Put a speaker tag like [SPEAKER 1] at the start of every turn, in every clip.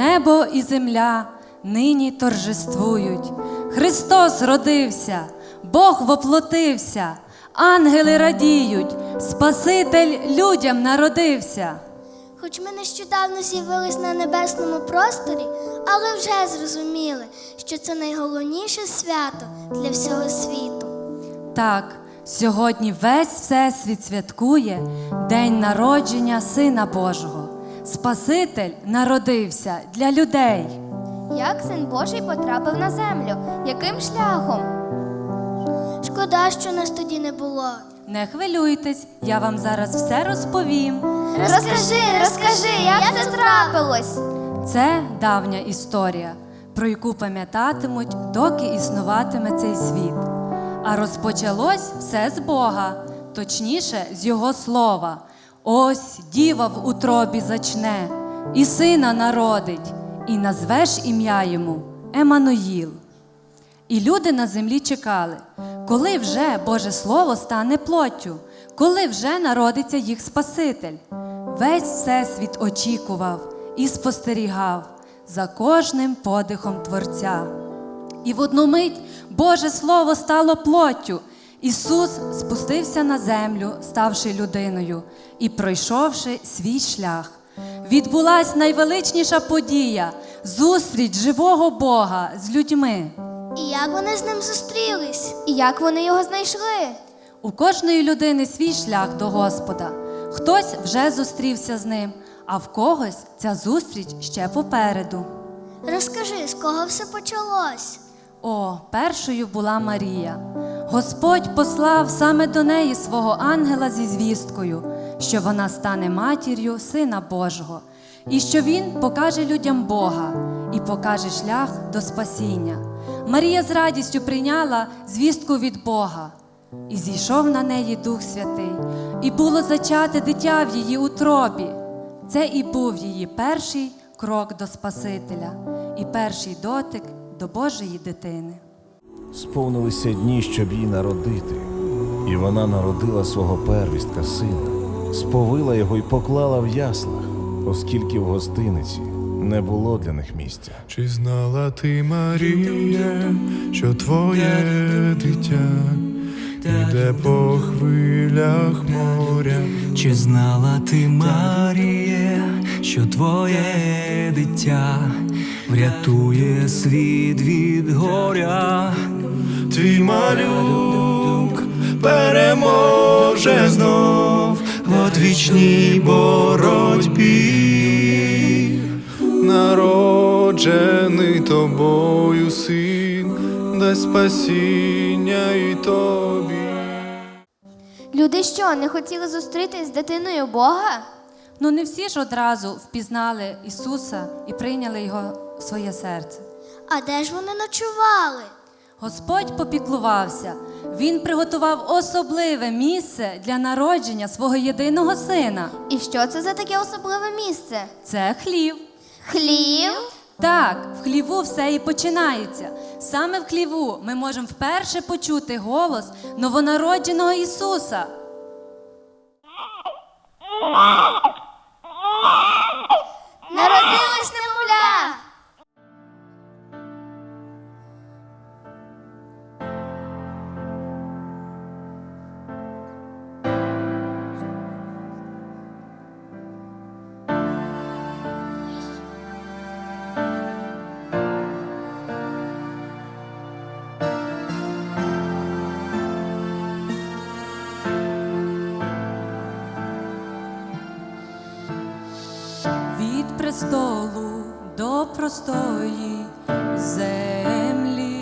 [SPEAKER 1] Небо і земля нині торжествують. Христос родився, Бог воплотився, ангели радіють, Спаситель людям народився.
[SPEAKER 2] Хоч ми нещодавно з'явились на небесному просторі, але вже зрозуміли, що це найголовніше свято для всього світу.
[SPEAKER 1] Так, сьогодні весь Всесвіт святкує День народження Сина Божого. Спаситель народився для людей.
[SPEAKER 3] Як син Божий потрапив на землю? Яким шляхом?
[SPEAKER 2] Шкода, що нас тоді не було.
[SPEAKER 1] Не хвилюйтесь, я вам зараз все розповім.
[SPEAKER 3] Розкажи, розкажи, як це трапилось?
[SPEAKER 1] Це давня історія, про яку пам'ятатимуть, доки існуватиме цей світ. А розпочалось все з Бога, точніше, з Його слова. Ось діва в утробі зачне, і сина народить, і назвеш ім'я йому Еммануїл. І люди на землі чекали, коли вже Боже Слово стане плоттю, коли вже народиться їх Спаситель. Весь всесвіт очікував і спостерігав за кожним подихом Творця. І в одну мить Боже Слово стало плоттю. Ісус спустився на землю, ставши людиною і пройшовши свій шлях. Відбулась найвеличніша подія зустріч живого Бога з людьми.
[SPEAKER 2] І як вони з ним зустрілись?
[SPEAKER 3] І як вони його знайшли?
[SPEAKER 1] У кожної людини свій шлях до Господа. Хтось вже зустрівся з ним, а в когось ця зустріч ще попереду.
[SPEAKER 2] Розкажи, з кого все почалось?
[SPEAKER 1] О, першою була Марія. Господь послав саме до неї свого ангела зі звісткою, що вона стане матір'ю Сина Божого, і що Він покаже людям Бога і покаже шлях до спасіння. Марія з радістю прийняла звістку від Бога, і зійшов на неї Дух Святий, і було зачате дитя в її утробі. Це і був її перший крок до Спасителя, і перший дотик до Божої дитини.
[SPEAKER 4] Сповнилися дні, щоб її народити, і вона народила свого первістка сина, сповила його і поклала в яслах, оскільки в гостиниці не було для них місця.
[SPEAKER 5] Чи знала ти, Марія, що твоє дитя іде по хвилях моря?
[SPEAKER 6] Чи знала ти, Маріє, що твоє дитя врятує світ від горя?
[SPEAKER 5] Твій малюк переможе знов в одвічній боротьбі. Народжений тобою син, дасть спасіння і тобі.
[SPEAKER 3] Люди що, не хотіли зустрітись з дитиною Бога?
[SPEAKER 1] Ну не всі ж одразу впізнали Ісуса і прийняли Його в своє серце.
[SPEAKER 2] А де ж вони ночували?
[SPEAKER 1] Господь попіклувався, Він приготував особливе місце для народження свого єдиного сина.
[SPEAKER 3] І що це за таке особливе місце?
[SPEAKER 1] Це хлів.
[SPEAKER 3] Хлів?
[SPEAKER 1] Так, в хліву все і починається. Саме в хліву ми можемо вперше почути голос новонародженого Ісуса.
[SPEAKER 3] Народилось
[SPEAKER 1] престолу до простої землі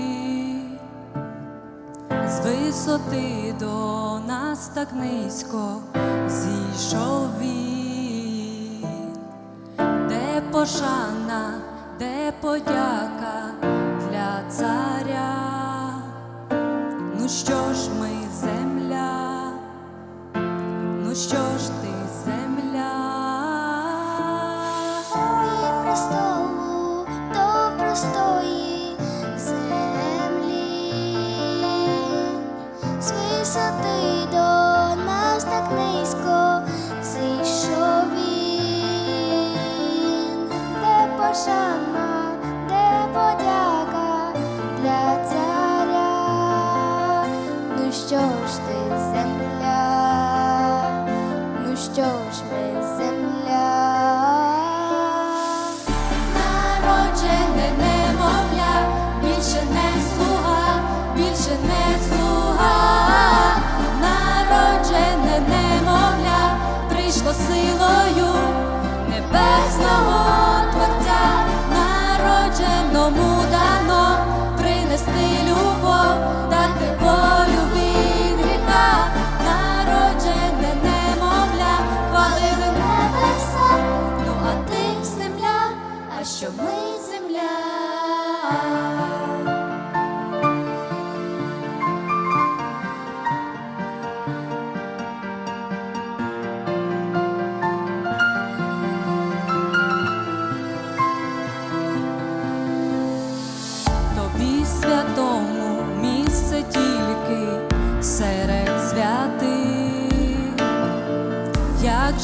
[SPEAKER 7] з висоти до нас так низько зійшов він, де пошана, де подяка для царя. Ну що ж ми земля? Ну що ж
[SPEAKER 1] ти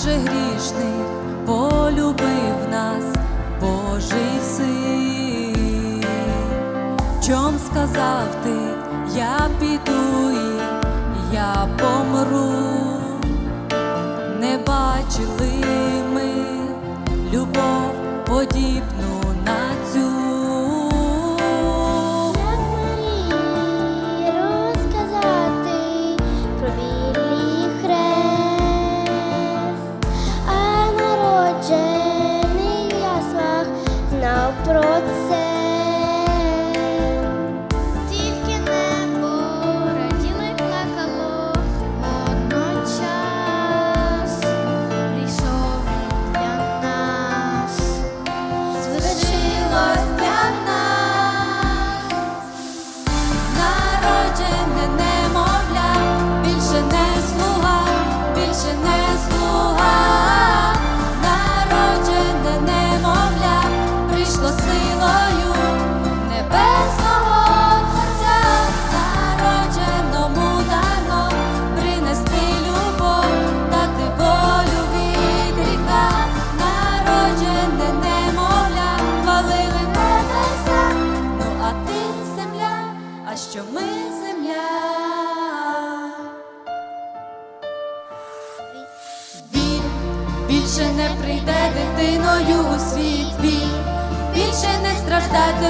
[SPEAKER 8] же грішний полюбив нас Божий син, чом сказав ти, я піду і я помру, не бачили ми любов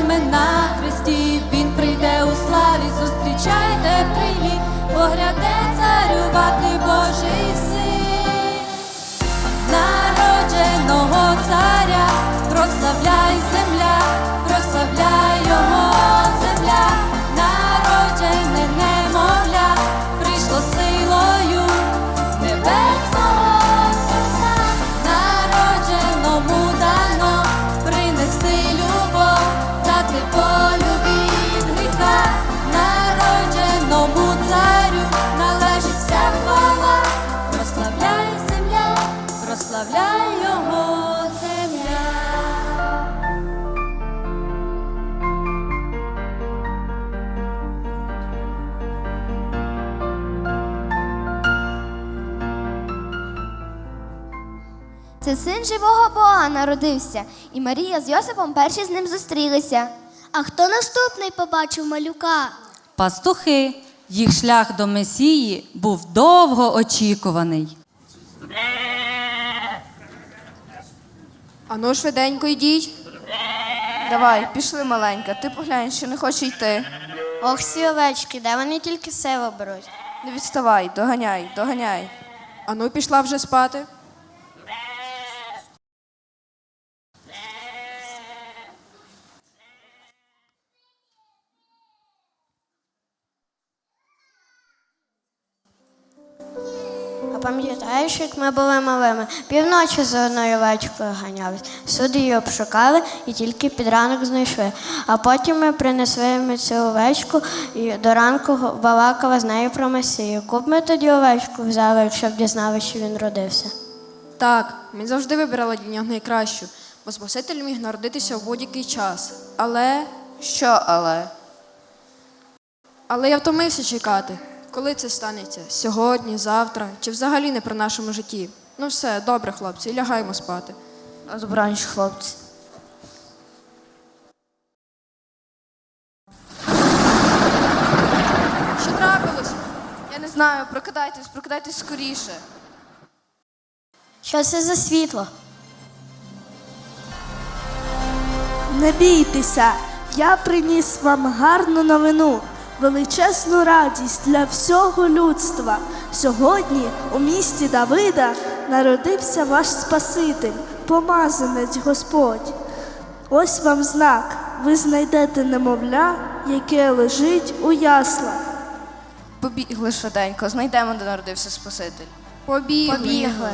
[SPEAKER 1] не на хресті. Він прийде у славі, зустрічайте привіт, погряде
[SPEAKER 3] Це син живого Бога народився, і Марія з Йосипом перші з ним зустрілися.
[SPEAKER 7] А хто наступний побачив малюка?
[SPEAKER 8] Пастухи, їх шлях до Месії був довго очікуваний.
[SPEAKER 9] Ану, швиденько йдіть. Давай, пішли маленька, ти поглянь, що не хоче йти.
[SPEAKER 7] Ох, ці овечки, де вони тільки силу беруть.
[SPEAKER 9] Не відставай, доганяй, доганяй. Ану, пішла вже спати.
[SPEAKER 2] Пам'ятаєш, як ми були малими, півночі за одною овечкою ганялись. Всюди її обшукали і тільки під ранок знайшли. А потім ми принесли йому цю овечку і до ранку балакали з нею про Месію. Яку б ми тоді овечку взяли, якщо б дізнали, що він родився?
[SPEAKER 10] Так, ми завжди вибирали для нього найкращу, бо Спаситель міг народитися в будь-який час. Але.
[SPEAKER 9] Що, але?
[SPEAKER 10] Але я втомився чекати. Коли це станеться? Сьогодні, завтра чи взагалі не при нашому житті? Ну все, добре, хлопці, лягаємо спати.
[SPEAKER 9] Добраніч, хлопці.
[SPEAKER 10] Що трапилось?
[SPEAKER 9] Я не знаю, прокидайтесь, прокидайтесь скоріше.
[SPEAKER 2] Що це за світло?
[SPEAKER 11] Не бійтеся, я приніс вам гарну новину, величезну радість для всього людства. Сьогодні у місті Давида народився ваш Спаситель, помазанець Господь. Ось вам знак. Ви знайдете немовля, яке лежить у яслах.
[SPEAKER 9] Побігли швиденько, знайдемо, де народився Спаситель.
[SPEAKER 10] Побігли.
[SPEAKER 2] Побігли.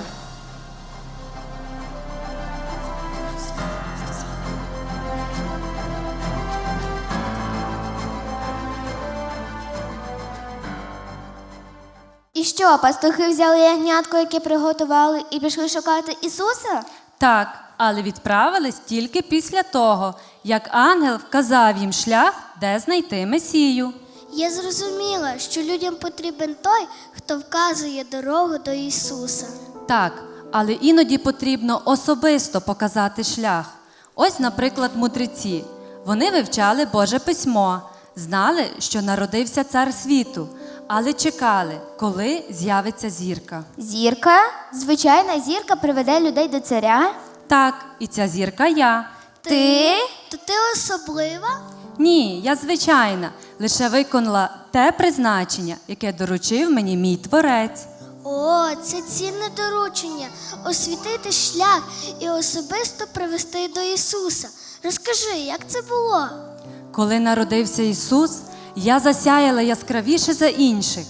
[SPEAKER 3] Що, пастухи взяли ягнятко, яке приготували, і пішли шукати Ісуса?
[SPEAKER 1] Так, але відправились тільки після того, як ангел вказав їм шлях, де знайти Месію.
[SPEAKER 2] Я зрозуміла, що людям потрібен той, хто вказує дорогу до Ісуса.
[SPEAKER 1] Так, але іноді потрібно особисто показати шлях. Ось, наприклад, мудреці. Вони вивчали Боже письмо, знали, що народився цар світу, але чекали, коли з'явиться зірка.
[SPEAKER 3] Зірка? Звичайна зірка приведе людей до царя.
[SPEAKER 1] Так, і ця зірка я.
[SPEAKER 3] Ти?
[SPEAKER 2] То ти особлива?
[SPEAKER 1] Ні, я звичайна, лише виконала те призначення, яке доручив мені мій творець.
[SPEAKER 2] О, це цінне доручення освітити шлях і особисто привести до Ісуса. Розкажи, як це було?
[SPEAKER 1] Коли народився Ісус, я засяяла яскравіше за інших.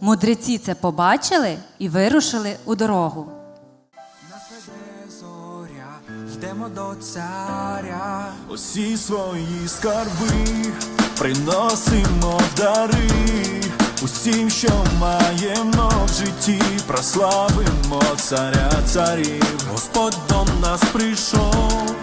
[SPEAKER 1] Мудреці це побачили і вирушили у дорогу.
[SPEAKER 6] Зоря, йдемо до царя.
[SPEAKER 5] Усі свої скарби приносимо в дари. Усім, що маємо в житті, прославимо царя царів. Господь до нас прийшов,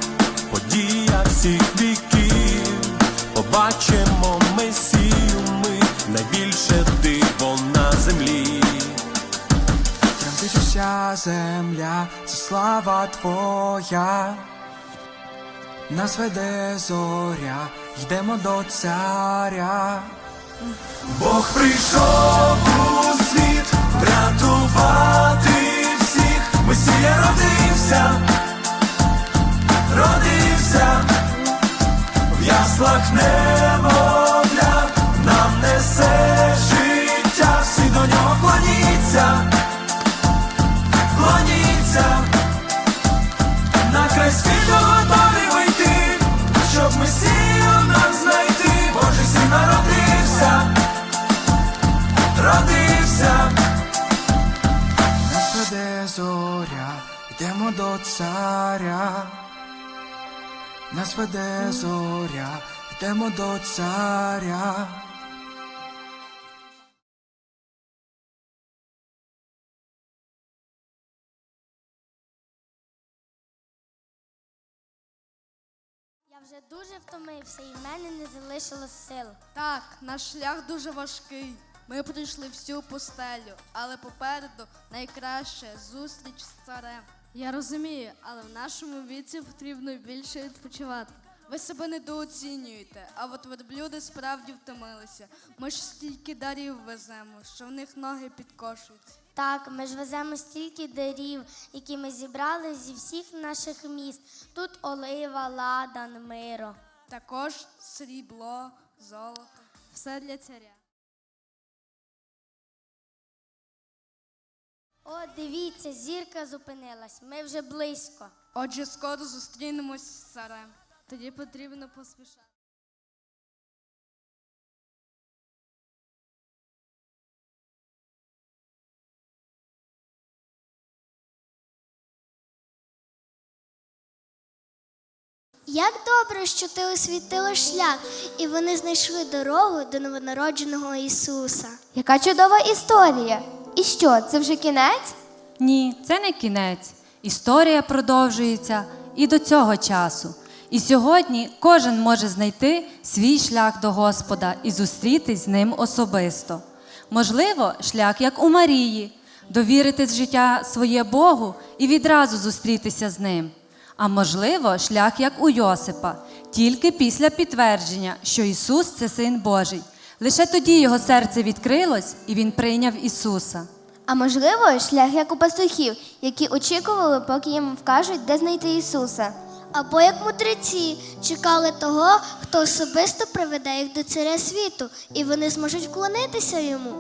[SPEAKER 6] земля, це слава твоя. Нас веде зоря, йдемо до царя.
[SPEAKER 5] Бог прийшов у світ врятувати всіх. Месія родився, родився, в яслах немовля, нам несе
[SPEAKER 6] Нас веде зоря, йдемо до царя.
[SPEAKER 2] Я вже дуже втомився і в мене не залишилось сил.
[SPEAKER 11] Так, наш шлях дуже важкий. Ми пройшли всю пустелю, але попереду найкраще зустріч з царем. Я розумію, але в нашому віці потрібно більше відпочивати. Ви себе недооцінюєте, а от верблюди справді втомилися. Ми ж стільки дарів веземо, що в них ноги підкошуються.
[SPEAKER 2] Так, ми ж веземо стільки дарів, які ми зібрали зі всіх наших міст. Тут олива, ладан, миро.
[SPEAKER 11] Також срібло, золото. Все для царя.
[SPEAKER 2] О, дивіться, зірка зупинилась. Ми вже близько.
[SPEAKER 11] Отже, скоро зустрінемось з царем. Тоді потрібно поспішати.
[SPEAKER 2] Як добре, що ти освітила шлях, і вони знайшли дорогу до новонародженого Ісуса.
[SPEAKER 3] Яка чудова історія! І що, це вже кінець?
[SPEAKER 1] Ні, це не кінець. Історія продовжується і до цього часу. І сьогодні кожен може знайти свій шлях до Господа і зустрітись з ним особисто. Можливо, шлях як у Марії, довірити життя своє Богу і відразу зустрітися з ним. А можливо, шлях як у Йосипа, тільки після підтвердження, що Ісус це Син Божий. Лише тоді його серце відкрилось і він прийняв Ісуса.
[SPEAKER 3] А можливо, шлях як у пастухів, які очікували, поки їм вкажуть, де знайти Ісуса.
[SPEAKER 2] Або як мудреці чекали того, хто особисто приведе їх до царя світу, і вони зможуть вклонитися йому.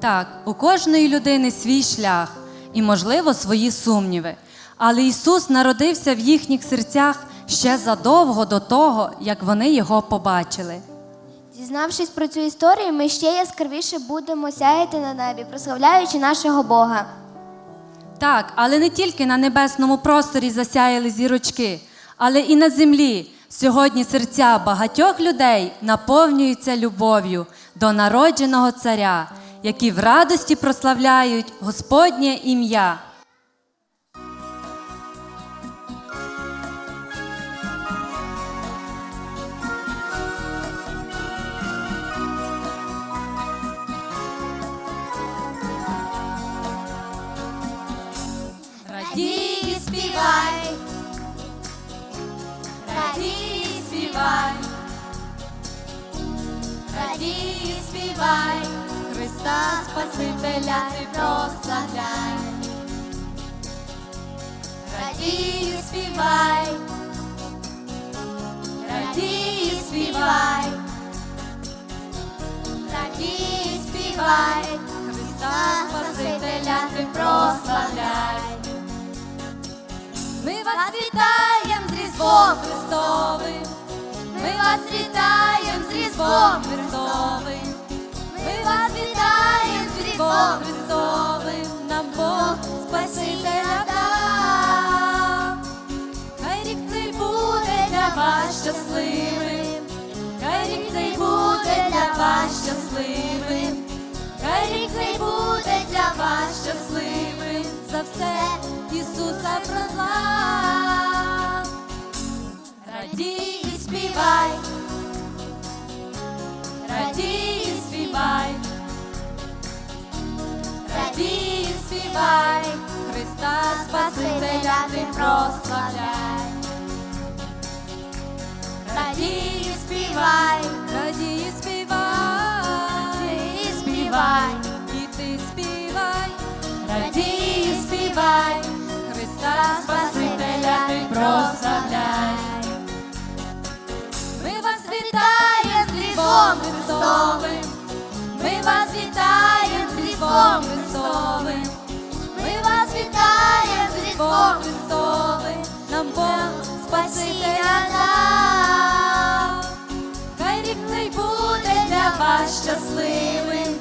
[SPEAKER 1] Так, у кожної людини свій шлях і, можливо, свої сумніви. Але Ісус народився в їхніх серцях ще задовго до того, як вони його побачили.
[SPEAKER 3] Дізнавшись про цю історію, ми ще яскравіше будемо сяяти на небі, прославляючи нашого Бога.
[SPEAKER 1] Так, але не тільки на небесному просторі засяяли зірочки, але і на землі. Сьогодні серця багатьох людей наповнюються любов'ю до народженого царя, які в радості прославляють Господнє ім'я.
[SPEAKER 8] Радій співай, Христа Спасителя ти прославляй. Радій і співай, радій і співай, радій і співай, Христа Спасителя ти прославляй. Ми вас вітаємо з Різдвом Христовим, ми вас вітаємо з Різдвом Христовим, вас вітаємо з Різдвом Христовим, нам Бог Спасителя дав. Хай рік цей буде для вас щасливим, хай рік цей буде для вас щасливим, хай рік цей буде для вас щасливим, за все Ісуса прослав. прославляй. Радій і співай, радій і співай, і співай, і ти співай, радій і співай, Христа Спасителя ти прославляй. Ми вас вітаємо з Різдвом Христовим, щасливим,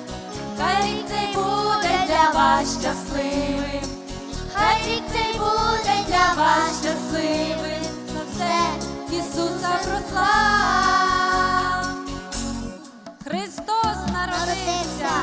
[SPEAKER 8] хай рік цей буде для вас щасливим, хай рік цей буде для вас щасливим, за все Ісуса прослав. Христос народився.